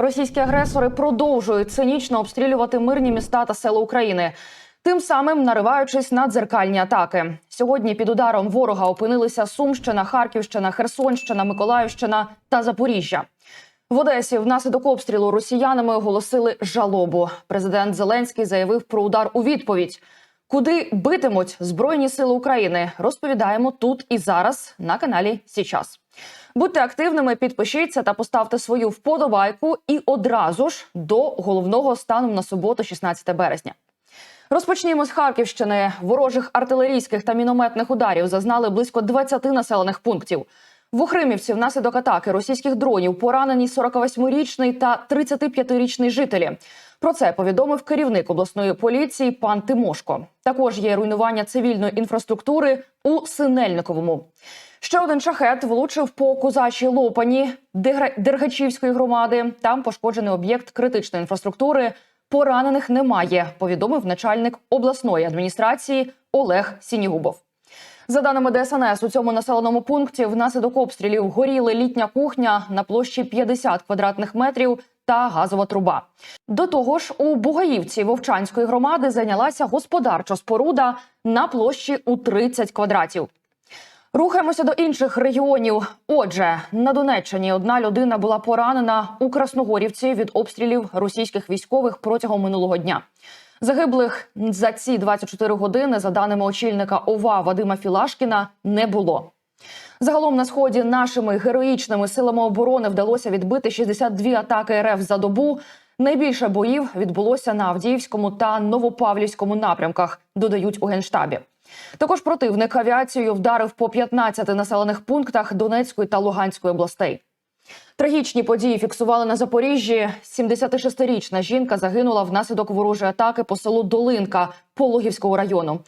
Російські агресори продовжують цинічно обстрілювати мирні міста та села України, тим самим нариваючись на дзеркальні атаки. Сьогодні під ударом ворога опинилися Сумщина, Харківщина, Херсонщина, Миколаївщина та Запоріжжя. В Одесі внаслідок обстрілу росіянами оголосили жалобу. Президент Зеленський заявив про удар у відповідь. Куди битимуть Збройні сили України? Розповідаємо тут і зараз на каналі Січас. Будьте активними, підпишіться та поставте свою вподобайку. І одразу ж до головного стану на суботу, 16 березня. Розпочнімо з Харківщини. Ворожих артилерійських та мінометних ударів зазнали близько 20 населених пунктів. В Охримівці внаслідок атаки російських дронів поранені 48-річний та 35-річний жителі. Про це повідомив керівник обласної поліції пан Тимошко. Також є руйнування цивільної інфраструктури у Синельниковому. Ще один шахет влучив по козачій лопані Дергачівської громади. Там пошкоджений об'єкт критичної інфраструктури. Поранених немає. Повідомив начальник обласної адміністрації Олег Сінігубов. За даними ДСНС, у цьому населеному пункті внаслідок обстрілів горіли літня кухня на площі 50 квадратних метрів та газова труба. До того ж, у Бугаївці Вовчанської громади зайнялася господарча споруда на площі у 30 квадратів. Рухаємося до інших регіонів. Отже, на Донеччині одна людина була поранена у Красногорівці від обстрілів російських військових протягом минулого дня. Загиблих за ці 24 години, за даними очільника ОВА Вадима Філашкіна, не було. Загалом на сході нашими героїчними силами оборони вдалося відбити 62 атаки РФ за добу. Найбільше боїв відбулося на Авдіївському та Новопавлівському напрямках. Додають у генштабі. Також противник авіацією вдарив по 15 населених пунктах Донецької та Луганської областей. Трагічні події фіксували на Запоріжжі. 76-річна жінка загинула внаслідок ворожої атаки по селу Долинка Пологівського району.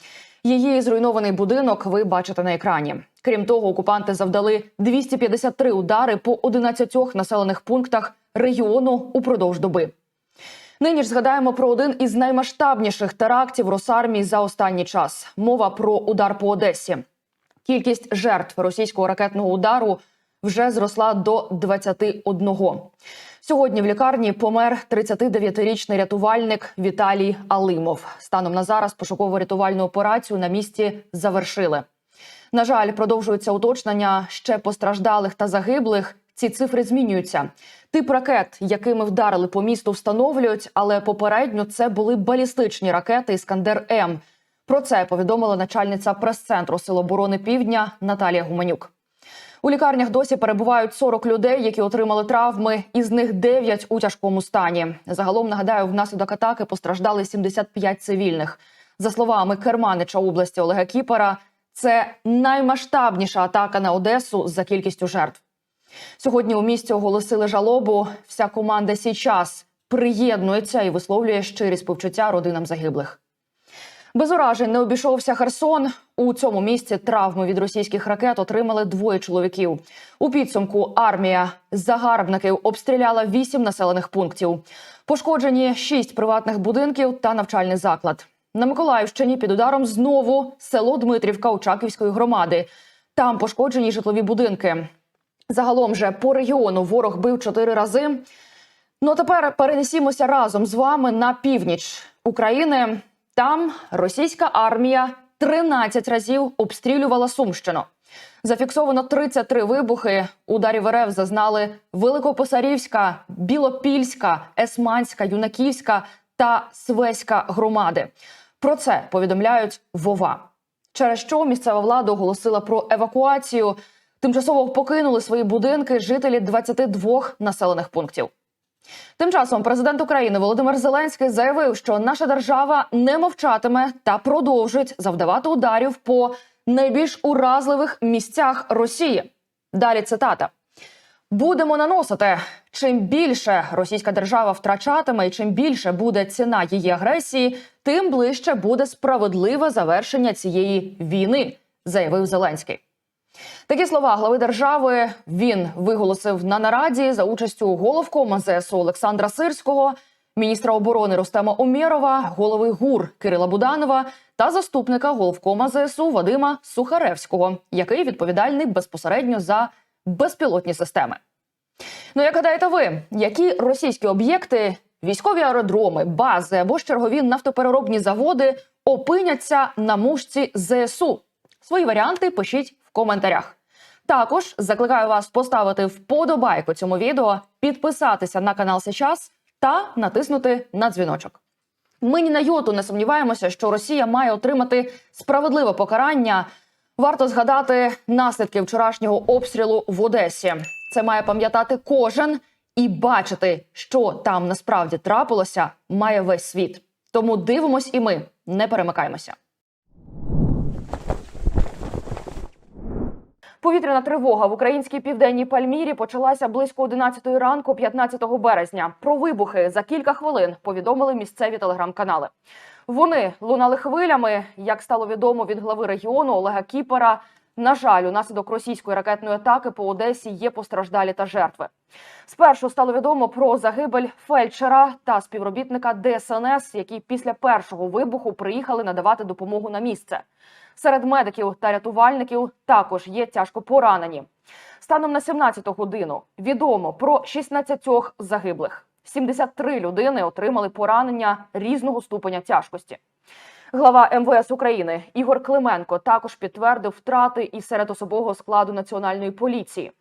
Її зруйнований будинок ви бачите на екрані. Крім того, окупанти завдали 253 удари по 11 населених пунктах регіону упродовж доби. Нині ж згадаємо про один із наймасштабніших терактів Росармії за останній час. Мова про удар по Одесі. Кількість жертв російського ракетного удару вже зросла до 21. Сьогодні в лікарні помер 39-річний рятувальник Віталій Алимов. Станом на зараз пошуково-рятувальну операцію на місці завершили. На жаль, продовжується уточнення ще постраждалих та загиблих. Ці цифри змінюються. Тип ракет, якими вдарили по місту, встановлюють, але попередньо це були балістичні ракети Іскандер М. Про це повідомила начальниця прес-центру Сил оборони Півдня Наталія Гуменюк. У лікарнях досі перебувають 40 людей, які отримали травми, із них 9 у тяжкому стані. Загалом нагадаю, внаслідок атаки постраждали 75 цивільних. За словами керманича області Олега Кіпера, це наймасштабніша атака на Одесу за кількістю жертв. Сьогодні у місті оголосили жалобу. Вся команда Січас приєднується і висловлює щирі співчуття родинам загиблих. Без уражень не обійшовся Херсон. У цьому місці травми від російських ракет отримали двоє чоловіків. У підсумку армія загарбників обстріляла вісім населених пунктів. Пошкоджені шість приватних будинків та навчальний заклад. На Миколаївщині під ударом знову село Дмитрівка Очаківської громади. Там пошкоджені житлові будинки. Загалом же по регіону ворог бив чотири рази. Ну а тепер перенесімося разом з вами на північ України. Там російська армія 13 разів обстрілювала Сумщину. Зафіксовано 33 вибухи. Ударів РФ зазнали Великопосарівська, Білопільська, Есманська, Юнаківська та Свеська громади. Про це повідомляють Вова. Через що місцева влада оголосила про евакуацію. Тимчасово покинули свої будинки жителі 22 населених пунктів. Тим часом президент України Володимир Зеленський заявив, що наша держава не мовчатиме та продовжить завдавати ударів по найбільш уразливих місцях Росії. Далі цитата. Будемо наносити. Чим більше російська держава втрачатиме, і чим більше буде ціна її агресії, тим ближче буде справедливе завершення цієї війни, заявив Зеленський. Такі слова глави держави він виголосив на нараді за участю головкома ЗСУ Олександра Сирського, міністра оборони Рустема Умєрова, голови ГУР Кирила Буданова та заступника головкома ЗСУ Вадима Сухаревського, який відповідальний безпосередньо за безпілотні системи. Ну, як гадаєте ви, які російські об'єкти, військові аеродроми, бази або ж чергові нафтопереробні заводи опиняться на мушці ЗСУ? Свої варіанти пишіть коментарях. Також закликаю вас поставити вподобайку цьому відео, підписатися на канал Сейчас та натиснути на дзвіночок. Ми ні на йоту не сумніваємося, що Росія має отримати справедливе покарання. Варто згадати наслідки вчорашнього обстрілу в Одесі. Це має пам'ятати кожен і бачити, що там насправді трапилося, має весь світ. Тому дивимось і ми не перемикаємося. Повітряна тривога в українській південній Пальмірі почалася близько 11 ранку, 15 березня. Про вибухи за кілька хвилин повідомили місцеві телеграм-канали. Вони лунали хвилями, як стало відомо від глави регіону Олега Кіпера. На жаль, унаслідок російської ракетної атаки по Одесі є постраждалі та жертви. Спершу стало відомо про загибель фельдшера та співробітника ДСНС, які після першого вибуху приїхали надавати допомогу на місце. Серед медиків та рятувальників також є тяжко поранені. Станом на 17 годину відомо про 16 загиблих. 73 людини отримали поранення різного ступеня тяжкості. Глава МВС України Ігор Клименко також підтвердив втрати і серед особового складу національної поліції.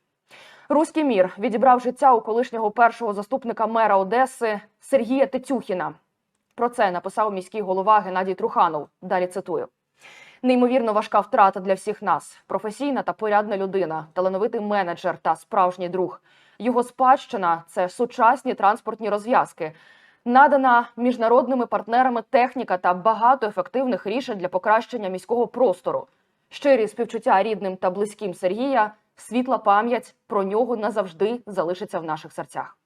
Руський мір відібрав життя у колишнього першого заступника мера Одеси Сергія Тетюхіна. Про це написав міський голова Геннадій Труханов. Далі цитую. Неймовірно важка втрата для всіх нас. Професійна та порядна людина, талановитий менеджер та справжній друг. Його спадщина це сучасні транспортні розв'язки, надана міжнародними партнерами техніка та багато ефективних рішень для покращення міського простору. Щирі співчуття рідним та близьким Сергія, світла пам'ять про нього назавжди залишиться в наших серцях.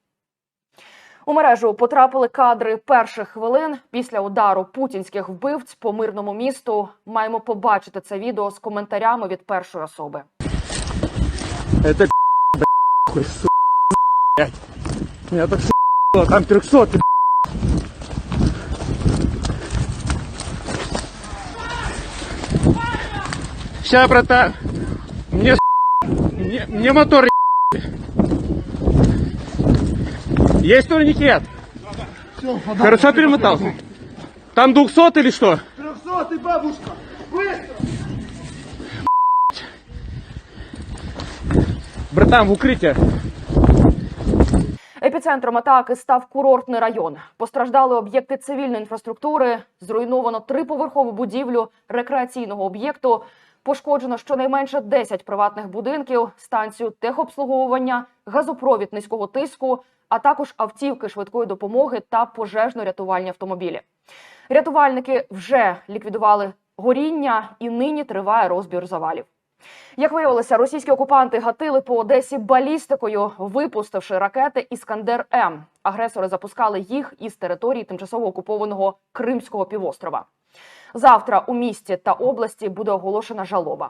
У мережу потрапили кадри перших хвилин після удару путінських вбивць по мирному місту. Маємо побачити це відео з коментарями від першої особи. Блядь. Меня так там 300 Ща, братан. Мне, с***, мне, мне мотор Есть турникет? Хорошо перемотал? Там 200 или что? Трехсотый, бабушка! Быстро! Братан, в укрытие. Епіцентром атаки став курортний район. Постраждали об'єкти цивільної інфраструктури, зруйновано триповерхову будівлю рекреаційного об'єкту. Пошкоджено щонайменше 10 приватних будинків, станцію техобслуговування, газопровід низького тиску, а також автівки швидкої допомоги та пожежно-рятувальні автомобілі. Рятувальники вже ліквідували горіння і нині триває розбір завалів. Як виявилося, російські окупанти гатили по Одесі балістикою, випустивши ракети Іскандер М. Агресори запускали їх із території тимчасово окупованого Кримського півострова. Завтра у місті та області буде оголошена жалоба.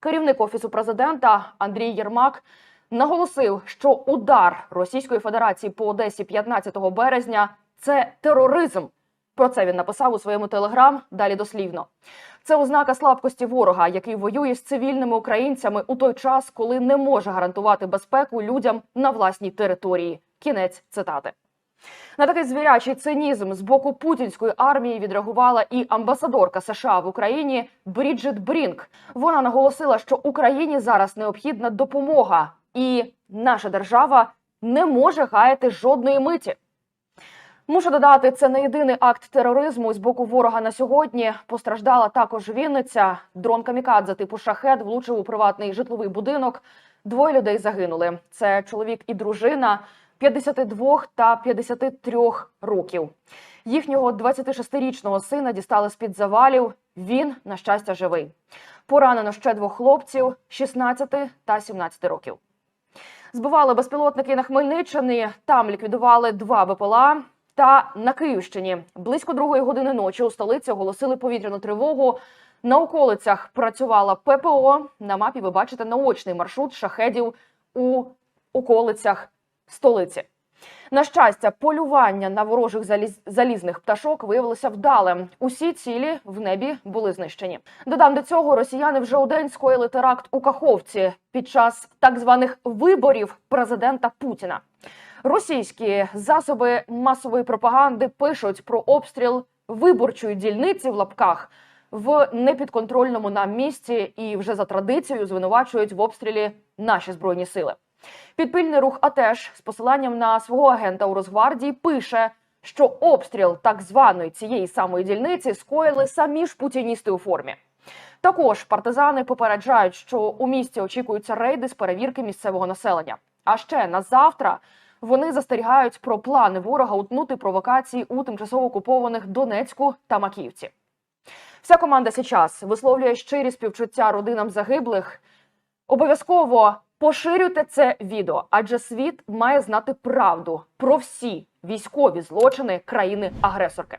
Керівник офісу президента Андрій Єрмак наголосив, що удар Російської Федерації по Одесі 15 березня це тероризм. Про це він написав у своєму телеграм. Далі дослівно. Це ознака слабкості ворога, який воює з цивільними українцями у той час, коли не може гарантувати безпеку людям на власній території. Кінець цитати. На такий звірячий цинізм з боку путінської армії відреагувала і амбасадорка США в Україні Бріджит Брінк. Вона наголосила, що Україні зараз необхідна допомога, і наша держава не може гаяти жодної миті. Мушу додати, це не єдиний акт тероризму з боку ворога на сьогодні. Постраждала також Вінниця. Дрон камікадзе типу шахет влучив у приватний житловий будинок. Двоє людей загинули. Це чоловік і дружина 52 та 53 років. Їхнього 26-річного сина дістали з під завалів. Він, на щастя, живий. Поранено ще двох хлопців 16 та 17 років. Збивали безпілотники на Хмельниччині. Там ліквідували два БПЛА. Та на Київщині близько другої години ночі у столиці оголосили повітряну тривогу. На околицях працювала ППО. На мапі ви бачите наочний маршрут шахедів у околицях столиці. На щастя, полювання на ворожих заліз... залізних пташок виявилося вдалим. Усі цілі в небі були знищені. Додам до цього, росіяни вже у день скоїли теракт у Каховці під час так званих виборів президента Путіна. Російські засоби масової пропаганди пишуть про обстріл виборчої дільниці в лапках в непідконтрольному нам місті і вже за традицією звинувачують в обстрілі наші збройні сили. Підпільний рух АТЕШ з посиланням на свого агента у Росгвардії пише, що обстріл так званої цієї самої дільниці скоїли самі ж путіністи у формі. Також партизани попереджають, що у місті очікуються рейди з перевірки місцевого населення. А ще на завтра вони застерігають про плани ворога утнути провокації у тимчасово окупованих Донецьку та Макіївці. Вся команда сейчас висловлює щирі співчуття родинам загиблих. Обов'язково поширюйте це відео, адже світ має знати правду про всі військові злочини країни-агресорки.